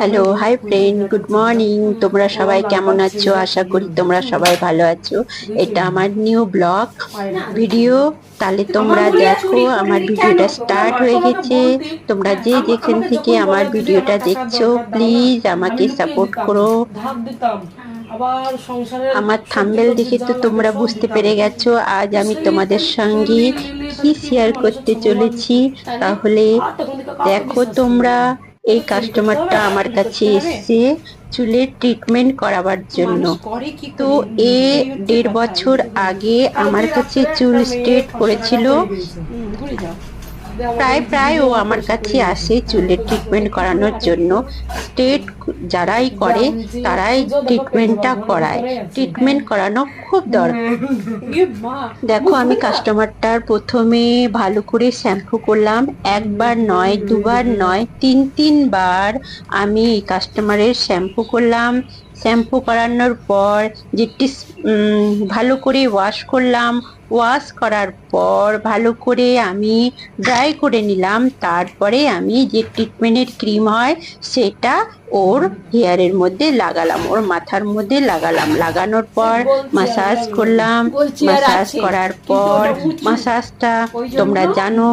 Hello hi friend good morning তোমরা সবাই কেমন আছো? আশা করি তোমরা সবাই ভালো আছো। এটা আমার নিউ ব্লগ ভিডিও তাহলে তোমরা দেখো আমার ভিডিওটা স্টার্ট হয়ে গেছে। তোমরা যে যেখান থেকে আমার ভিডিওটা দেখছ প্লিজ আমাকে সাপোর্ট করো। আমার থাম্বেল দেখে তো তোমরা বুঝতে পেরে গেছো। আজ আমি তোমাদের সঙ্গে কি শেয়ার করতে চলেছি? তাহলে দেখো তোমরা এই কাস্টমারটা আমার কাছে এসছে চুলের ট্রিটমেন্ট করাবার জন্য। তো এ দেড় বছর আগে আমার কাছে চুল স্ট্রেট করেছিল। প্রায় প্রায় ও আমার কাছে আসে চুলের ট্রিটমেন্ট করানোর জন্য। স্টেট যারাই করে, তারাই ট্রিটমেন্টটা করায়। ট্রিটমেন্ট করানো খুব দরকার। দেখো, আমি কাস্টমারটার প্রথমে ভালো করে শ্যাম্পু করলাম। একবার নয়, দুবার নয়, তিন, তিনবার আমি কাস্টমারের শ্যাম্পু করলাম। শ্যাম্পু করানোর পর যেটি ভালো করে ওয়াশ করলাম। ওয়াশ করার পর ভালো করে আমি ড্রাই করে নিলাম। তারপরে আমি যে ট্রিটমেন্টের ক্রিম হয় সেটা ওর হেয়ারের মধ্যে লাগালাম ওর মাথার মধ্যে লাগালাম। লাগানোর পর মাসাজ করলাম। মাসাজ করার পর মাসাজটা তোমরা জানো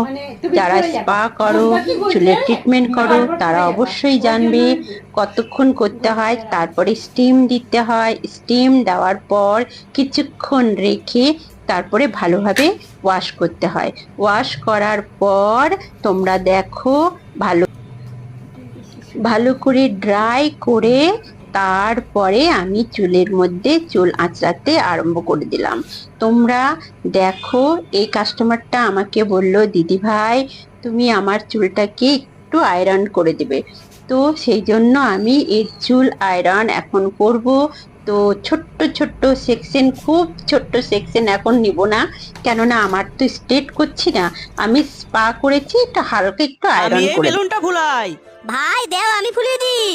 যারা স্পা করো চুলের ট্রিটমেন্ট করো তারা অবশ্যই জানবে কতক্ষণ করতে হয়। তারপরে স্টিম দিতে হয়। স্টিম দেওয়ার পর কিছুক্ষণ রেখে তারপরে ভালোভাবে ওয়াশ করতে হয়। ওয়াশ করার পর তোমরা দেখো ভালো ভালো করে ড্রাই করে তারপরে আমি চুলের মধ্যে চুল আঁচড়াতে আরম্ভ করে দিলাম। তোমরা দেখো এই কাস্টমারটা আমাকে বলল, দিদি ভাই, তুমি আমার চুলটাকে একটু আয়রন করে দেবে। তো সেই জন্য আমি এর চুল আয়রন এখন করব। তো ছোট্ট ছোট্ট সেকশন খুব ছোট্ট সেকশন এখন নিব না। কেননা আমার তো স্ট্রেট করছি না। আমি স্পা করেছি একটু হালকা একটু আমি আয়রন করে বেলুনটা ফুলাই। ভাই দেও আমি ফুলিয়ে দিই।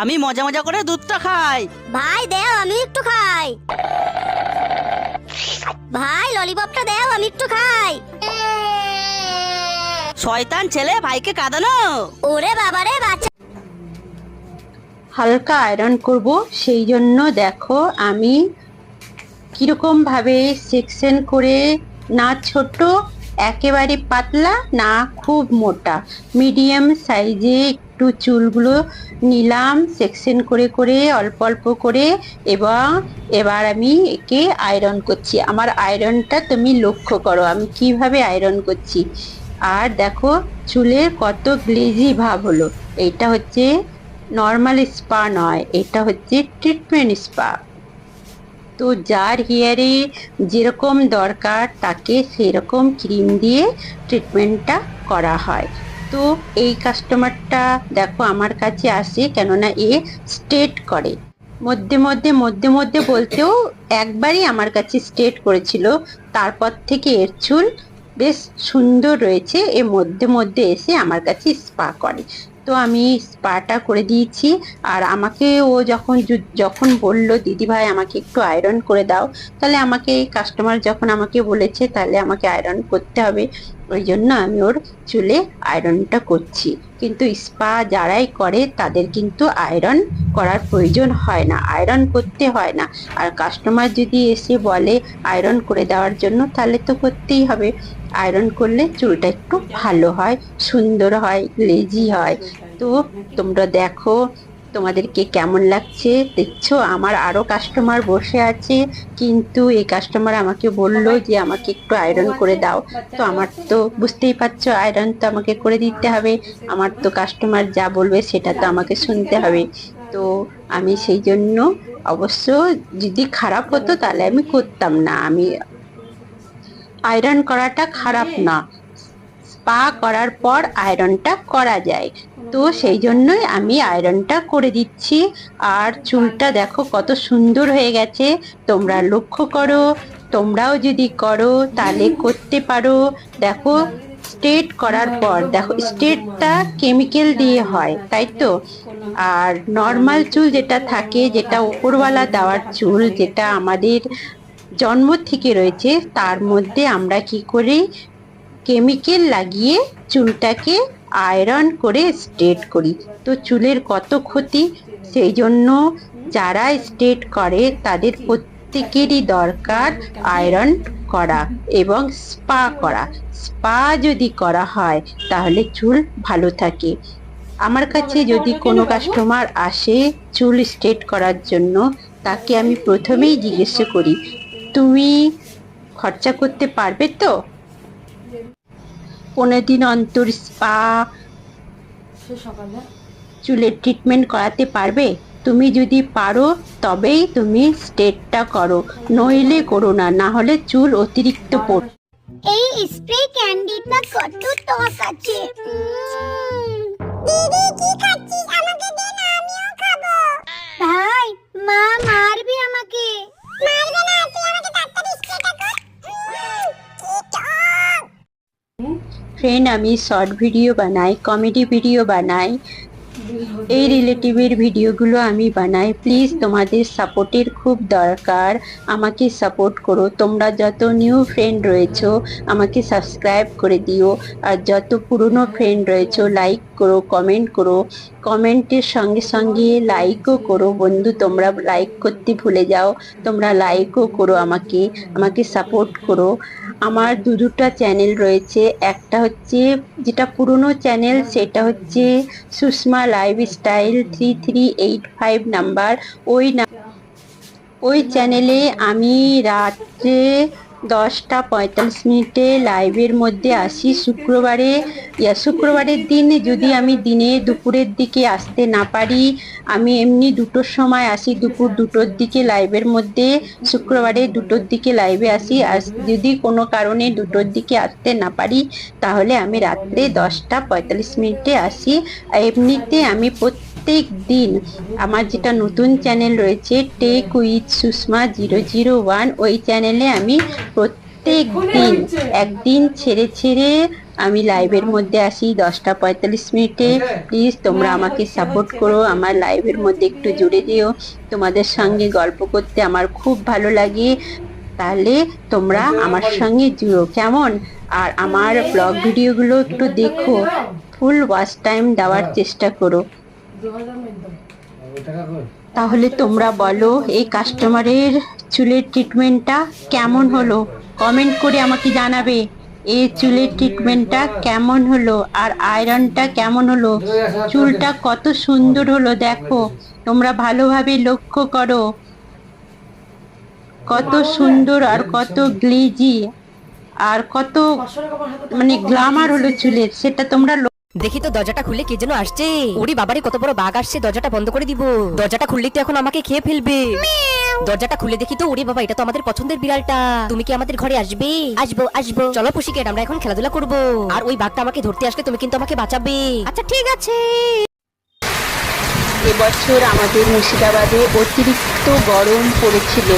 আমি মজা মজা করে দুধটা খাই। ভাই দেও আমি একটু খাই। ভাই ললিপপটা দেও আমি একটু খাই। শয়তান ছেলে ভাইকে কাঁদানো। ওরে বাবারে বাচ্চা হালকা আয়রন করব, সেই জন্য দেখো আমি কীরকম ভাবে সেকশন করে, না ছোট, একেবারে পাতলা, না খুব মোটা। মিডিয়াম সাইজে একটু চুলগুলো নিলাম, সেকশন করে করে, অল্প অল্প করে, এবং এবার আমি একে আয়রন করছি। আমার আয়রনটা তুমি লক্ষ্য করো, আমি কীভাবে আয়রন করছি। আর দেখো চুলের কত গ্লেজি ভাব হলো। এইটা হচ্ছে নর্মাল স্পা নয়, এটা হচ্ছে ট্রিটমেন্ট স্পা তো যার হেয়ারে যেরকম দরকার, তাকে সেরকম ক্রিম দিয়ে ট্রিটমেন্টটা করা হয়। তো এই কাস্টমারটা দেখো আমার কাছে আসে, কেননা এ স্টেট করে। মধ্যে মধ্যে মধ্যে মধ্যে বলতেও একবারই আমার কাছে স্টেট করেছিল। তারপর থেকে এর চুল বেশ সুন্দর রয়েছে এ মধ্যে মধ্যে এসে আমার কাছে স্পা করে। তো আমি স্পাটা করে দিয়েছি। আর আমাকে ও যখন যখন বলল দিদি ভাই আমাকে একটু আয়রন করে দাও। তাহলে আমাকে কাস্টমার যখন আমাকে বলেছে, তাহলে আমাকে আয়রন করতে হবে। ওই জন্য আমি ওর চুলে আয়রনটা করছি। কিন্তু স্পা যারাই করে, তাদের কিন্তু আয়রন করার প্রয়োজন হয় না। আয়রন করতে হয় না। আর কাস্টমার যদি এসে বলে আয়রন করে দেওয়ার জন্য, তাহলে তো করতেই হবে। আয়রন করলে চুলটা একটু ভালো হয়, সুন্দর হয় লেজি হয়। তো তোমরা দেখো তোমাদেরকে কেমন লাগছে? দেখছ, আমার আরও কাস্টমার বসে আছে, কিন্তু এই কাস্টমার আমাকে বলল যে, আমাকে একটু আয়রন করে দাও। তো আমার তো বুঝতেই পারছ আয়রন তো আমাকে করে দিতে হবে। আমার তো কাস্টমার যা বলবে, সেটা তো আমাকে শুনতে হবে। তো আমি সেই জন্য অবশ্য যদি খারাপ হতো, তাহলে আমি করতাম না। আমি আয়রন করাটা খারাপ না। স্পা করার পর আয়রনটা করা যায়। তো সেই জন্যই আমি আয়রনটা করে দিচ্ছি। আর চুলটা দেখো কত সুন্দর হয়ে গেছে। তোমরা লক্ষ্য করো, তোমরাও যদি করো তাহলে করতে পারো। দেখো স্ট্রেট করার পর, দেখো স্ট্রেটটা কেমিক্যাল দিয়ে হয়, তাই তো? আর নর্মাল চুল যেটা থাকে, যেটা উপরওয়ালা দেওয়ার চুল, যেটা আমাদের জন্ম থেকে রয়েছে, তার মধ্যে আমরা কি করি? কেমিক্যাল লাগিয়ে চুলটাকে আয়রন করে স্ট্রেট করি। তো চুলের কত ক্ষতি? সেই জন্য যারা স্ট্রেট করে, তাদের প্রত্যেকেরই দরকার আয়রন করা এবং স্পা করা। স্পা যদি করা হয়, তাহলে চুল ভালো থাকে। আমার কাছে যদি কোনো কাস্টমার আসে চুল স্ট্রেট করার জন্য, তাকে আমি প্রথমেই জিজ্ঞেস করি, তুমি খরচা করতে পারবে তো? পনেরো দিন অন্তর স্পা চুলের ট্রিটমেন্ট করাতে পারবে? তুমি যদি পারো তবেই তুমি স্ট্রেটটা করো। নইলে করো না না হলে চুল অতিরিক্ত পড় এই স্প্রে ক্যান্ডিটা কত টক আছে। দিদি কি ফ্রেন্ড আমি শর্ট ভিডিও বানাই কমেডি ভিডিও বানাই। এই রিলেটিভের ভিডিওগুলো আমি বানাই। প্লিজ তোমাদের সাপোর্টের খুব দরকার। আমাকে সাপোর্ট করো। তোমরা যত নিউ ফ্রেন্ড রয়েছো, আমাকে সাবস্ক্রাইব করে দিও। আর যত পুরনো ফ্রেন্ড রয়েছো লাইক করো কমেন্ট করো। কমেন্টের সঙ্গে সঙ্গে লাইকও করো। বন্ধু, তোমরা লাইক করতে ভুলে যাও। তোমরা লাইকও করো আমাকে। আমাকে সাপোর্ট করো। আমার দু দুটা চ্যানেল রয়েছে। একটা হচ্ছে যেটা পুরনো চ্যানেল সেটা হচ্ছে Sushma lifestyle three three eight five number. ওই ওই চ্যানেলে আমি রাত্রে দশটা পঁয়তাল্লিশ মিনিটে লাইভের মধ্যে আসি। শুক্রবারে শুক্রবারের দিন যদি আমি দিনে দুপুরের দিকে আসতে না পারি, আমি এমনি দুটোর সময় আসি, দুপুর দুটোর দিকে লাইভের মধ্যে, শুক্রবারে দুটোর দিকে লাইভে আসি। আর যদি কোনো কারণে দুটোর দিকে আসতে না পারি, তাহলে আমি রাত্রে দশটা পঁয়তাল্লিশ মিনিটে আসি। এমনিতে আমি প্রত্যেক দিন আমার যেটা নতুন চ্যানেল রয়েছে tech with Sushma zero zero one ওই চ্যানেলে আমি প্রত্যেক দিন একদিন ছেড়ে ছেড়ে আমি লাইভের মধ্যে আসি, দশটা পঁয়তাল্লিশ মিনিটে। প্লিজ তোমরা আমাকে সাপোর্ট করো, আমার লাইভের মধ্যে একটু জুড়ে দিও। তোমাদের সঙ্গে গল্প করতে আমার খুব ভালো লাগে। তাহলে তোমরা আমার সঙ্গে জুড়ো, কেমন? আর আমার ব্লগ ভিডিওগুলো একটু দেখো ফুল ওয়াচ টাইম দেওয়ার চেষ্টা করো। তাহলে তোমরা বলো, এই কাস্টমারের চুলের ট্রিটমেন্টটা কেমন হলো? কমেন্ট করে আমাকে জানাবে, এই চুলের ট্রিটমেন্টটা কেমন হলো আর আয়রনটা কেমন হলো? চুলটা কত সুন্দর হলো দেখো, তোমরা ভালোভাবে লক্ষ্য করো। কত সুন্দর আর কত গ্লিজি আর কত মানে গ্লামার হলো চুলের, সেটা তোমরা দেখি তো দরজাটা খুলে কে যেন আসছে। ওরে বাবারে কত বড় বাঘ আসছে দরজাটা বন্ধ করে দিব। দরজাটা খুললে তো এখন আমাকে খেয়ে ফেলবে। দরজাটা খুলে দেখি তো ওরে বাবা এটা তো আমাদের পছন্দের বিড়ালটা। তুমি কি আমাদের ঘরে আসবে? আসব আসব। চলো পুষিকেট আমরা এখন খেলাধুলা করব। আর ওই বাঘটা আমাকে ধরতে আসলে তুমি কিন্তু আমাকে বাঁচাবে। আচ্ছা ঠিক আছে। এবছর আমাদের মুর্শিদাবাদে অতিরিক্ত গরম পড়েছিল।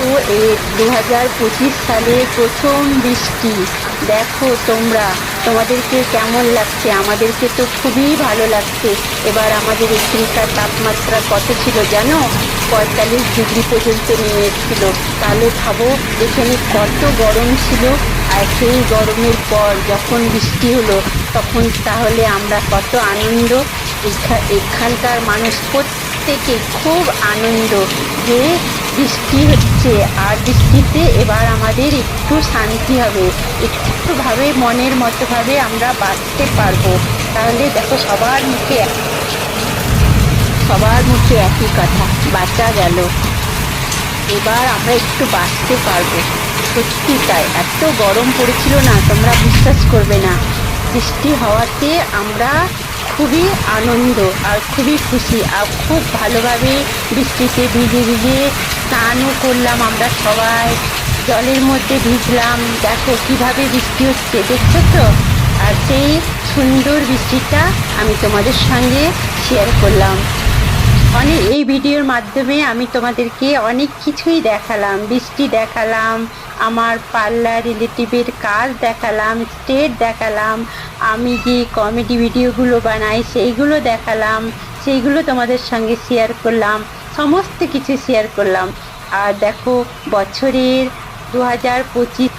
তো এ দু হাজার পঁচিশ সালে প্রথম বৃষ্টি। দেখো তোমরা, তোমাদেরকে কেমন লাগছে? আমাদেরকে তো খুবই ভালো লাগছে। এবার আমাদের এখানকার তাপমাত্রা কত ছিল জানো? পঁয়তাল্লিশ ডিগ্রি পর্যন্ত নিয়ে এসেছিল তাহলে ভাবো, এখানে কত গরম ছিল? আর সেই গরমের পর যখন বৃষ্টি হলো, তখন তাহলে আমরা কত আনন্দ? এখা- এখানকার মানুষ প্রত্যেকে খুব আনন্দ যে বৃষ্টি হচ্ছে আর বৃষ্টিতে এবার আমাদের একটু শান্তি হবে। একটুভাবে মনের মতোভাবে আমরা বাঁচতে পারব। তাহলে দেখো সবার মুখে সবার মুখে একই কথা, বাঁচা গেল। এবার আমরা একটু বাঁচতে পারব। সত্যি তাই, এত গরম পড়েছিল না, তোমরা বিশ্বাস করবে না। বৃষ্টি হওয়াতে আমরা খুবই আনন্দ আর খুবই খুশি আর খুব ভালোভাবে বৃষ্টিতে ভিজে ভিজে স্নানও করলাম আমরা সবাই। জলের মধ্যে ভিজলাম। দেখো কীভাবে বৃষ্টি হচ্ছে, দেখছ তো? আর সেই সুন্দর বৃষ্টিটা আমি তোমাদের সঙ্গে শেয়ার করলাম। অনেক এই ভিডিওর মাধ্যমে আমি তোমাদেরকে অনেক কিছুই দেখালাম। বৃষ্টি দেখালাম, আমার পার্লার রিলেটিভের কাজ দেখালাম স্টেট দেখালাম, আমি যে কমেডি ভিডিওগুলো বানাই সেইগুলো দেখালাম, সেইগুলো তোমাদের সঙ্গে শেয়ার করলাম, সমস্ত কিছু শেয়ার করলাম। আর দেখো, বছরের দু হাজার পঁচিশ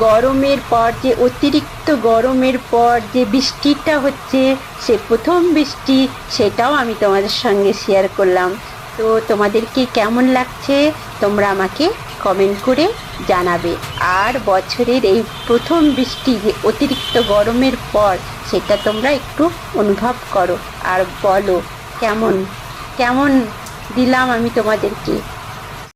গরমের পর যে, অতিরিক্ত গরমের পর যে বৃষ্টিটা হচ্ছে, সে প্রথম বৃষ্টি, সেটাও আমি তোমাদের সঙ্গে শেয়ার করলাম। তো তোমাদেরকে কেমন লাগছে, তোমরা আমাকে কমেন্ট করে জানাবে। আর বছরের এই প্রথম বৃষ্টি যে অতিরিক্ত গরমের পর, সেটা তোমরা একটু অনুভব করো। আর বলো, কেমন? কেমন দিলাম আমি তোমাদেরকে?